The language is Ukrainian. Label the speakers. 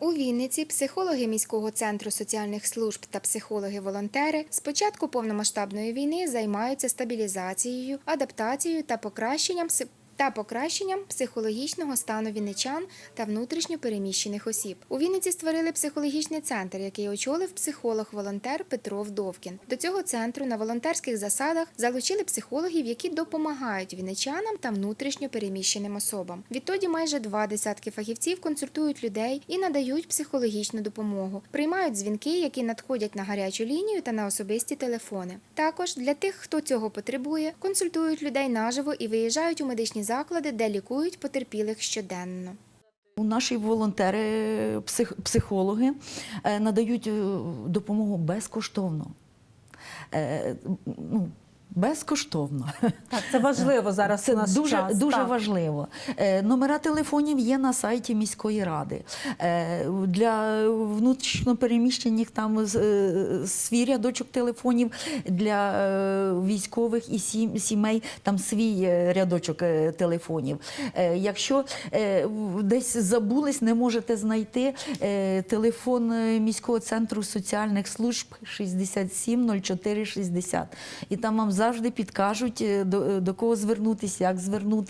Speaker 1: У Вінниці психологи міського центру соціальних служб та психологи-волонтери з початку повномасштабної війни займаються стабілізацією, адаптацією та покращенням та покращенням психологічного стану вінничан та внутрішньо переміщених осіб. У Вінниці створили психологічний центр, який очолив психолог-волонтер Петро Вдовкін. До цього центру на волонтерських засадах залучили психологів, які допомагають вінничанам та внутрішньо переміщеним особам. Відтоді майже два десятки фахівців консультують людей і надають психологічну допомогу, приймають дзвінки, які надходять на гарячу лінію та на особисті телефони. Також для тих, хто цього потребує, консультують людей наживо і виїжджають у медичні заклади, де лікують потерпілих щоденно.
Speaker 2: Наші волонтери, псих, психологи е, надають е, допомогу безкоштовно. Е, Ну, безкоштовно.
Speaker 3: Так, це важливо зараз.
Speaker 2: Це
Speaker 3: у нас
Speaker 2: дуже,
Speaker 3: час.
Speaker 2: дуже
Speaker 3: так.
Speaker 2: важливо. Е, Номера телефонів є на сайті міської ради. Е, Для внутрішньопереміщених там е, свій рядочок телефонів, для е, військових і сім- сімей там свій е, рядочок е, телефонів. Е, Якщо е, десь забулись, не можете знайти е, телефон е, міського центру соціальних служб 67 04 60. І там вам завжди підкажуть, е, до, до кого звернутися, як звернутися.